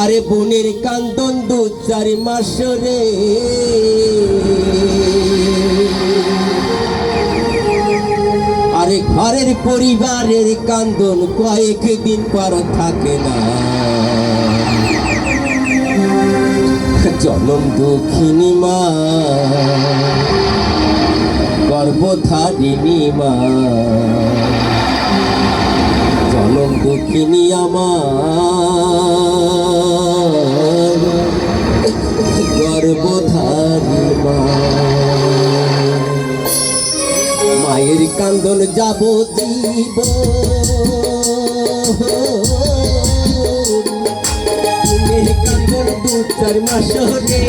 আরে বোনের কান্দন দু চার মাস রে। আরে ঘরের পরিবারের কান্দন কয়েকদিন পর থাকে না। জনম দুঃখিনী মা। গর্ভধারিণী মা। জনম দুঃখিনী আমার। গর্ভধারী মা। মায়ের কান্দন যাব জীব কান্দন দু চার মাস রে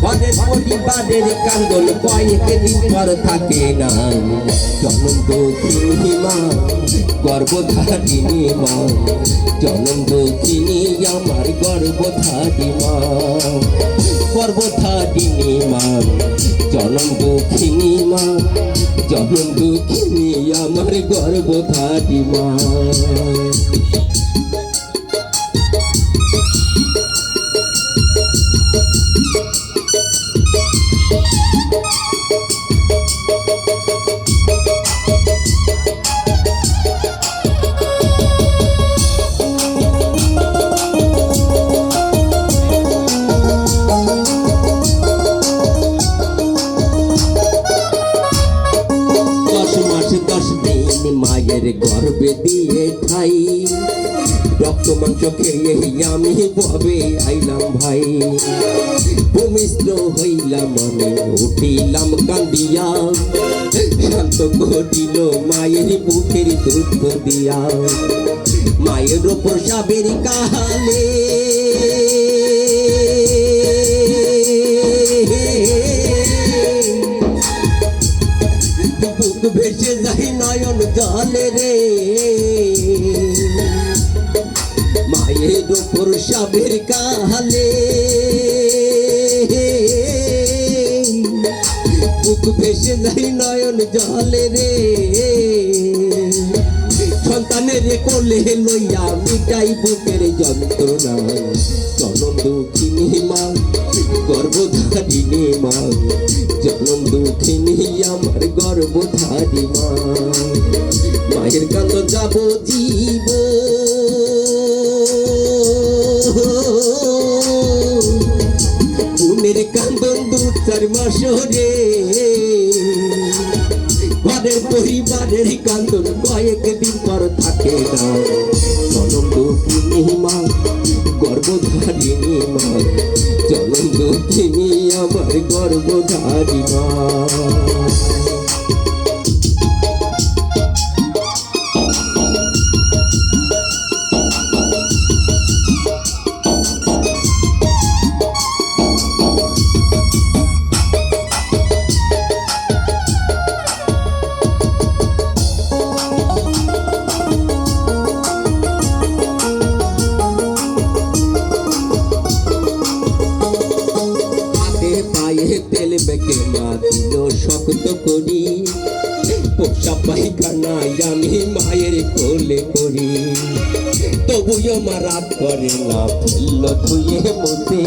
ঘরের পরিবারের কান্দন কয়েক দিন পর থাকে না। জনম দক্ষিণী মা গর্ভধারিণী মা। জনম দক্ষিণী আমার গর্ভধারী মা। গর্ভধারিণী মা। জনম দক্ষিণী মা। জনম দক্ষিণী আমার গর্ভধারী মা। মায়ের গর্বে দিয়ে খাই। রক্ত, মাংস খেয়ে আমি কবে আইলাম ভাই? ভূমিষ্ঠ হইলাম আমি, উঠিলাম কান্দিয়া। শান্ত ঘটিল মায়ের বুকের দুধ দিয়া। মায়ের প্রসাবের কালে নয়ন জলে রে। মায়ের ওপর সাবের কালে। বুক ভেসে যাই নয়ন জলে রে। সন্তানের কোলে লইয়া মিটাই বুকের যন্ত্রণা। জনম দুঃখিনী মা গর্ভধারিণী মা জনম দুঃখিনী আমার গর্ভধারী মা মায়ের কান্দ যাব জীব। পুনের কান্দন দু চার মাস রে ঘরের পরিবারের কান্দন কয়েক দিন পর থাকে না। জনম দুঃখিনী মা, গর্ভধারিণী মা। জনম দুঃখিনী আমার গর্ভধারী মা কোলে করি তবুও মা রাত করে না ফেলল ধুয়ে মতে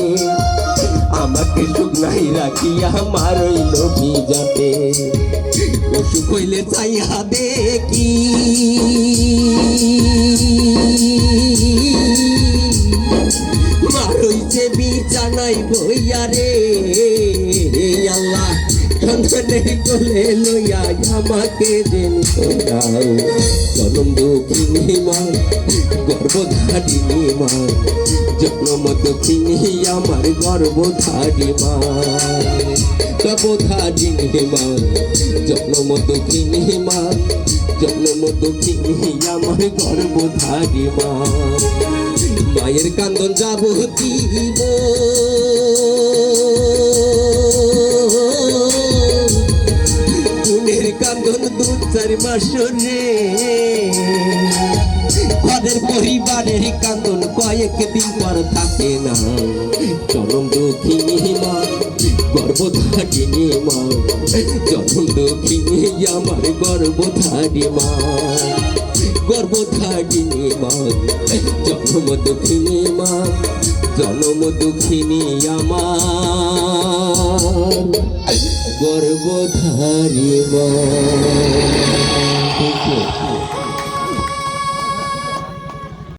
আমাকে শুকনাই রাখিয়া মারইল ভিজাতে। অসুখ হইলে চাইয়া দেখি। মারইছে বিছানাই বইয়া রে। সন্তানের কোলে লইয়া আমাকে দিন দাও জনম দুঃখিনী মা গর্ভধারিণী মা জন্ম দক্ষিণী আমার গর্ভধারী মা। গর্ভধারিণী মা জন্ম দক্ষিণী মা জন্ম দক্ষিণী আমার গর্ভধারী মা। মায়ের কান্দন যাব চার মাস রে ঘরের পরিবারের কান্দন কয়েক একদিন পর থাকে না। জনম দুঃখিনী মা গর্ভধারিণী মা জনম দুঃখিনী আমার গর্ভধারী মা। গর্ভধারিণী মা জন্ম দুঃখিনী মা জন্ম দুঃখিনী আমার গর্ভধারী মা.